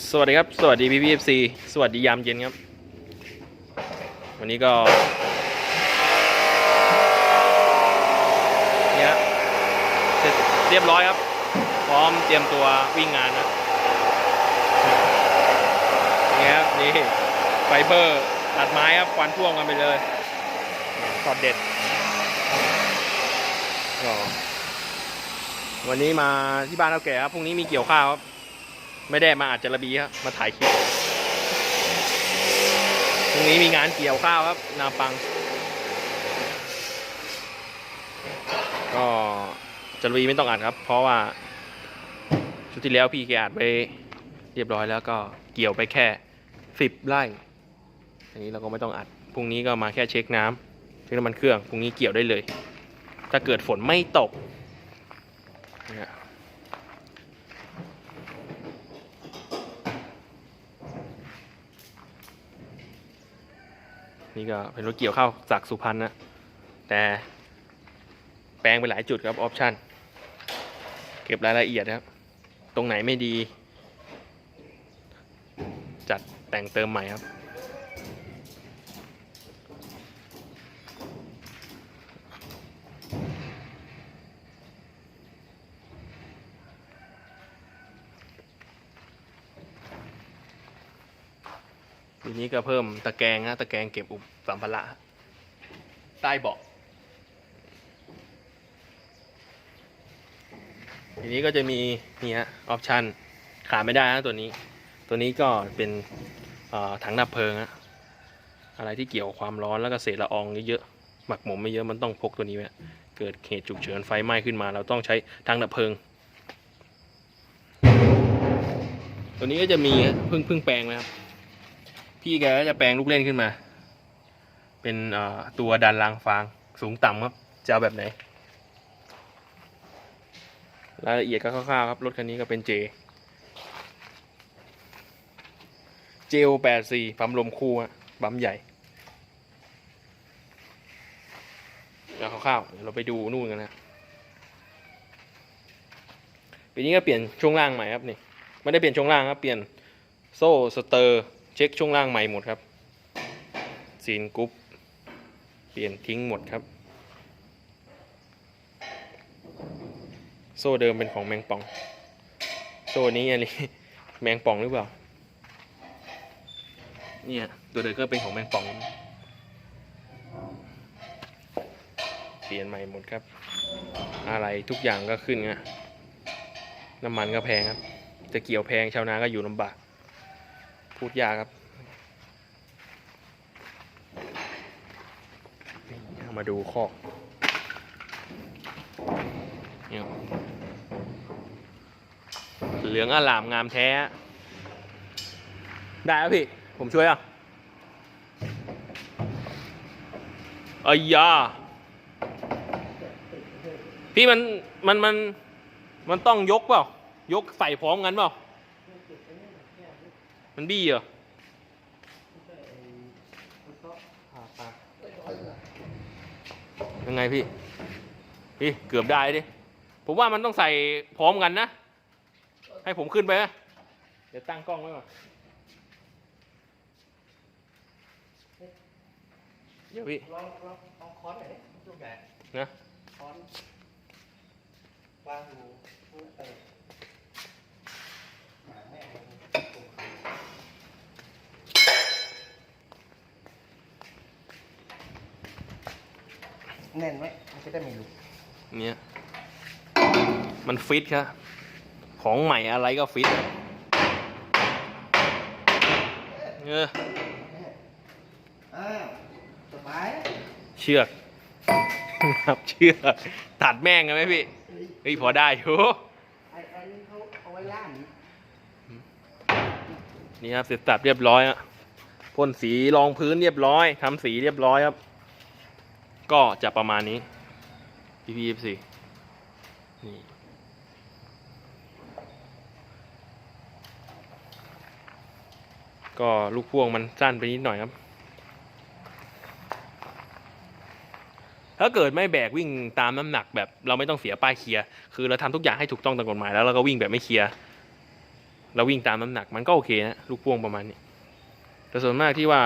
สวัสดีครับ สวัสดีพี่พีเอฟซีสวัสดียามเย็นครับ วันนี้ก็เนี่ยเสร็จเรียบร้อยครับ พร้อมเตรียมตัววิ่งงานนะเนี่ยครับนี่ไฟเบอร์ตัดไม้ครับควันท่วมกันไปเลยสอดเด็ดวันนี้มาที่บ้านเท่าแก่ครับพรุ่งนี้มีเกี่ยวข้าวครับ ไม่ได้มาอาจจะระบีครับมาถ่ายคลิปพรุ่งนี้มีงานเกี่ยวข้าวครับ นาปัง ก็จะระบีไม่ต้องอัดครับ เพราะว่าชุดที่แล้วพี่แกอัดไปเรียบร้อยแล้วก็เกี่ยวไปแค่สิบไร่ อันนี้เราก็ไม่ต้องอัด พรุ่งนี้ก็มาแค่เช็คน้ำเช็คน้ำมันเครื่อง พรุ่งนี้เกี่ยวได้เลย ถ้าเกิดฝนไม่ตกเนี่ย นี่ก็เป็นรถเกี่ยวข้าวจากสุพรรณนะแต่แปลงไปหลายจุดครับออปชั่นเก็บรายละเอียดครับ ตรงไหนไม่ดี จัดแต่งเติมใหม่ครับ ทีนี้ก็เพิ่มตะแกรงฮะตะแกรงเก็บอุปสัมภาระใต้เบาะทีนี้ก็จะมีนี่ฮะออปชันขาดไม่ได้ฮะตัวนี้ ตัวนี้ก็เป็นถังดับเพลิงฮะอะไรที่เกี่ยวความร้อนแล้วก็เศษละอองเยอะๆหมักหมมไม่เยอะมันต้องพกตัวนี้ไว้เกิดเหตุฉุกเฉินไฟไหม้ขึ้นมา เราต้องใช้ถังดับเพลิง ตัวนี้ก็จะมีเพิ่งเพิ่งแปลงนะครับ พี่แกก็จะแปลงลูกเล่นขึ้นมา เป็นตัวดันรางฟางสูงต่ำครับจะเอาแบบไหน รายละเอียดก็คร่าวๆครับ รถคันนี้ก็เป็นเจเจลแปดสี่ปั๊มลมคู่ฮะปั๊มใหญ่แล้วคร่าวๆเดี๋ยวเราไปดูนู่นกันนะปีนี้ก็เปลี่ยนช่วงล่างใหม่ครับนี่ไม่ได้เปลี่ยนช่วงล่างครับเปลี่ยนโซ่สเตอร์ เช็คช่วงล่างใหม่หมดครับซีนกรุ๊ปเปลี่ยนทิ้งหมดครับ โซ่เดิมเป็นของแมงป่อง โซ่นี้อันนี้แมงป่องหรือเปล่า เนี่ยตัวเดิมก็เป็นของแมงป่อง เปลี่ยนใหม่หมดครับ อะไรทุกอย่างก็ขึ้นนะน้ำมันก็แพงครับ จะเกี่ยวแพงชาวนาก็อยู่ลำบาก พูดยากครับนี่เอามาดูคอกเนี่ยเหลืองอลามงามแท้ ได้ครับพี่ ผมช่วยอะอายาพี่มันมันมันมันต้องยกเปล่า ยกใส่พร้อมกันเปล่า มันบี้เหรอยังไงพี่ พี่เกือบได้ดิ ผมว่ามันต้องใส่พร้อมกันนะ ให้ผมขึ้นไปนะเดี๋ยวตั้งกล้องไว้ก่อนเดี๋ยวพี่ลองลองลองค้อนหน่อยดิลูกใหญ่นะค้อนวางอยู่เออหมาแม่ง แน่นไหมมันจะได้ไม่หลุดเนี่ยมันฟิตครับของใหม่อะไรก็ฟิตอะเอออ้าวสบายนะเชือกครับเชือกตัดแม่งกันไหมพี่เฮ้ยพอได้อยู่ไอ้ไอ้นี่เขาเอาไว้ล่ามนี่ครับเสร็จสับเรียบร้อยอะพ่นสีรองพื้นเรียบร้อยทำสีเรียบร้อยครับ ก็จะประมาณนี้พี่พีเอฟซีนี่ก็ลูกพ่วงมันสั้นไปนิดหน่อยครับ ถ้าเกิดไม่แบกวิ่งตามน้ำหนักแบบเราไม่ต้องเสียป้ายเคลียร์คือเราทำทุกอย่างให้ถูกต้องตามกฎหมายแล้วเราก็วิ่งแบบไม่เคลียร์เราวิ่งตามน้ำหนักมันก็โอเคนะลูกพ่วงประมาณนี้แต่ส่วนมากที่ว่า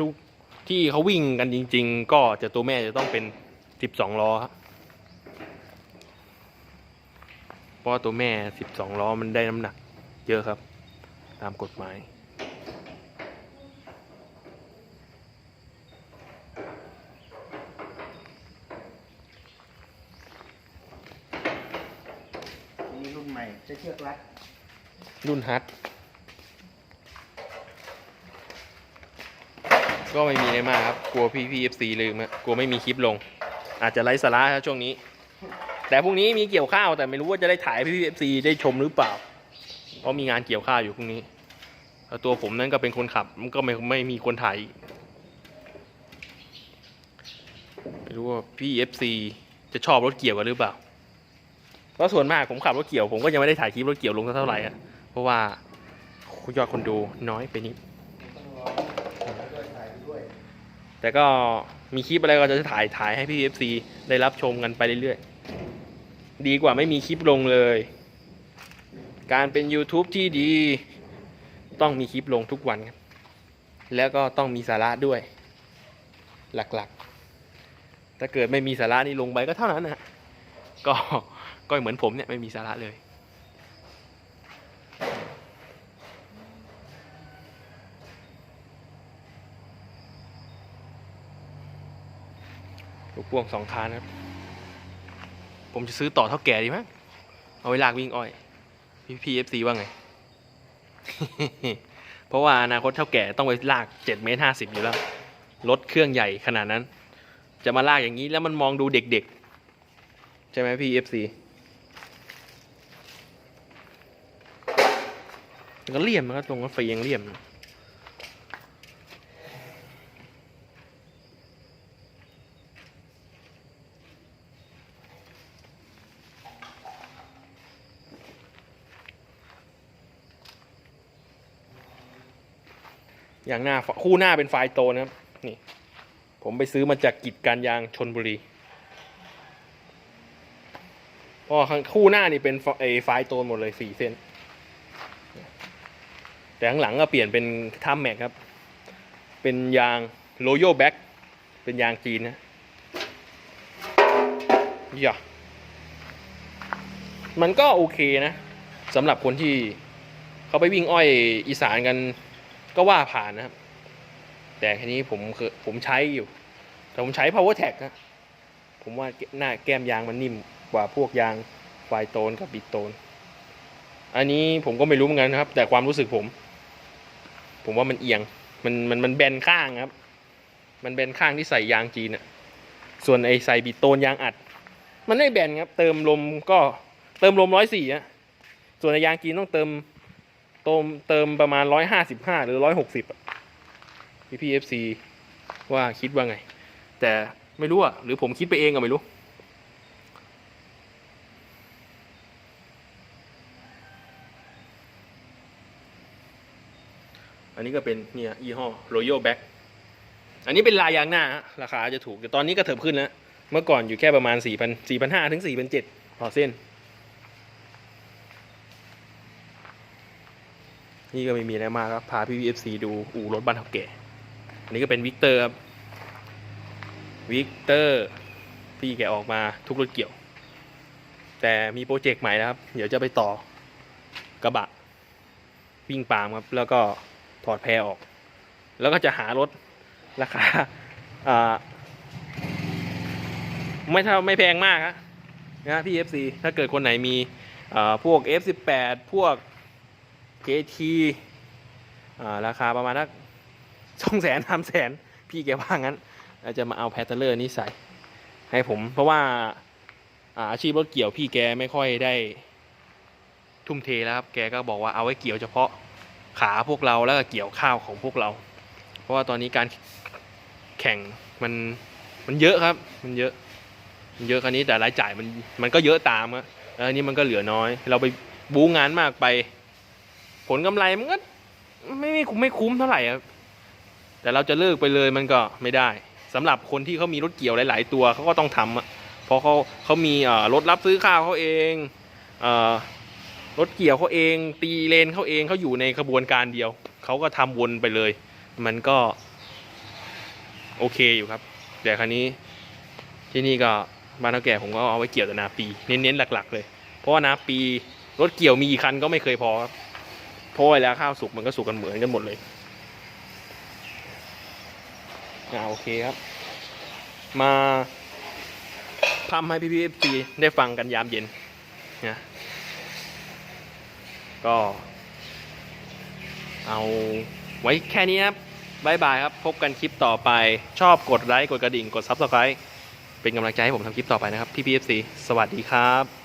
ลูก ที่เขาวิ่งกันจริง ๆ ก็จะตัวแม่จะต้องเป็น 12 ล้อครับเพราะว่าตัวแม่ 12 ล้อมันได้น้ำหนัก เยอะครับ ตามกฎหมายนี่รุ่นใหม่ใช้เชือกรัดรุ่นฮัท ก็ไม่มีอะไรมากครับ กลัวพี่พีเอฟซีลืมอะกลัวไม่มีคลิปลง อาจจะไร้สาระครับช่วงนี้ แต่พรุ่งนี้มีเกี่ยวข้าวแต่ไม่รู้ว่าจะได้ถ่ายพี่พีเอฟซีได้ชมหรือเปล่า เพราะมีงานเกี่ยวข้าวอยู่พรุ่งนี้แล้วตัวผมนั้นก็เป็นคนขับมันก็ไม่ไม่มีคนถ่ายไม่รู้ว่าพี่เอฟซีจะชอบรถเกี่ยวกันหรือเปล่าเพราะส่วนมากผมขับรถเกี่ยวผมก็ยังไม่ได้ถ่ายคลิปรถเกี่ยวลงเท่าไหร่อะเพราะว่ายอดคนดูน้อยไปนิด ต้องรอแล้วด้วยถ่ายไปด้วย แต่ก็มีคลิปอะไรก็จะถ่ายถ่ายให้พี่ FC ได้รับชมกันไปเรื่อยๆ ดีกว่าไม่มีคลิปลงเลย การเป็น YouTube ที่ดี ต้องมีคลิปลงทุกวันครับ แล้วก็ต้องมีสาระด้วย หลักๆ ถ้าเกิดไม่มีสาระนี่ลงไปก็เท่านั้นนะก็ก็เหมือนผมเนี่ยไม่มีสาระเลย พ่วงสองคันครับ ผมจะซื้อต่อเท่าแก่ดีมั้งเอาไว้ลากวิ่งอ้อย พี่พีเอฟซีว่าไง เพราะว่าอนาคตเท่าแก่ต้องไปลากเจ็ดเมตรห้าสิบอยู่แล้ว รถเครื่องใหญ่ขนาดนั้น จะมาลากอย่างนี้แล้วมันมองดูเด็กๆ ใช่ไหมพี่เอฟซีก็เลี่ยมมันก็ตรงรถไฟยังเลี่ยม อย่างหน้าคู่หน้าเป็นไฟโตนะครับ นี่ ผมไปซื้อมาจากกิจการยางชนบุรีพราะว่าข้างคู่หน้านี่เป็นไฟไอ้ไฟโตนหมดเลยสี่เส้น แต่ข้างหลังก็เปลี่ยนเป็นทัมแม็กครับ เป็นยางโรโยแบ็กเป็นยางจีนนะอย่ามันก็โอเคนะสำหรับคนที่เขาไปวิ่งอ้อยอีสานกัน ก็ว่าผ่านนะครับ แต่ทีนี้ผมเคยผมใช้อยู่ แต่ผมใช้ power tag นะผมว่าหน้าแก้มยางมันนิ่มกว่าพวกยางไฟโตนกับบิดโตน อันนี้ผมก็ไม่รู้เหมือนกันนะครับ แต่ความรู้สึกผม ผมว่ามันเอียง มันมันมันแบนข้างครับ มันแบนข้างที่ใส่ยางจีนอะส่วนไอใส่บิดโตนยางอัด มันไม่แบนครับ เติมลมก็เติมลมร้อยสี่อะส่วนในยางจีนต้องเติม เติมเติมประมาณร้อยห้าสิบห้าหรือร้อยหกสิบพี่พีเอฟซีว่าคิดว่าไง แต่ไม่รู้อะหรือผมคิดไปเองก็ไม่รู้ อันนี้ก็เป็นเนี่ยยี่ห้อ Royal Back อันนี้เป็นลายยางหน้า ราคาจะถูก แต่ตอนนี้ก็เถิบขึ้นแล้ว เมื่อก่อนอยู่แค่ประมาณ4 0 0 0 4 5 0 0ถึง4 7 0 0ต่อเส้น นี่ก็ไม่มีอะไรมากครับ พาพี่พีเอฟซีดูอู่รถบ้านท่าแก่อันนี้ก็เป็นวิกเตอร์ครับวิกเตอร์พี่แกออกมาทุกรถเกี่ยว แต่มีโปรเจกต์ใหม่นะครับ เดี๋ยวจะไปต่อกระบะ วิ่งปามครับ แล้วก็ถอดแพรออก แล้วก็จะหารถราคาอ่าไม่เท่าไม่แพงมากครับนะพี่ FC ถ้าเกิดคนไหนมีอ่าพวก F18 พวก KT อ่าราคาประมาณนักสองแสนสามแสนพี่แกว่างั้นเราจะมาเอาแพทเทอร์นี่ใส่ให้ผม เพราะว่าอาชีพรถเกี่ยวพี่แกไม่ค่อยได้ทุ่มเทแล้วครับ แกก็บอกว่าเอาไว้เกี่ยวเฉพาะขาพวกเราแล้วก็เกี่ยวข้าวของพวกเรา เพราะว่าตอนนี้การแข่งมันมันเยอะครับ มันเยอะ มันเยอะคราวนี้แต่รายจ่ายมันมันก็เยอะตามอะแล้วอันนี้มันก็เหลือน้อย เราไปบูงานมากไป ผลกำไรมันก็ไม่ไม่คุ้มไม่คุ้มเท่าไหร่ครับแต่เราจะเลิกไปเลยมันก็ไม่ได้สำหรับคนที่เขามีรถเกี่ยวหลาย ๆ ตัวเขาก็ต้องทำอะเพราะเขาเขามีรถรับซื้อข้าวเขาเองรถเกี่ยวเขาเอง ตีเลนเขาเองเขาอยู่ในขบวนการเดียวเขาก็ทำวนไปเลย มันก็ โอเคอยู่ครับ แต่ครั้นี้ที่นี่ก็บ้านเท่าแก่ผมก็เอาไว้เกี่ยวแต่นาปี เน้นๆหลัก ๆ เลย เพราะว่านาปีรถเกี่ยวมีกี่คันก็ไม่เคยพอครับ เพราะเวลาข้าวสุกมันก็สุกกันเหมือนกันหมดเลยอ่าโอเคครับ มาทำให้พี่พีเอฟซีได้ฟังกันยามเย็นนะก็ เอาไว้แค่นี้ครับบายบายครับ พบกันคลิปต่อไปชอบกดไลค์ กดกระดิ่ง กด Subscribe เป็นกำลังใจให้ผมทำคลิปต่อไปนะครับพี่พีเอฟซีสวัสดีครับ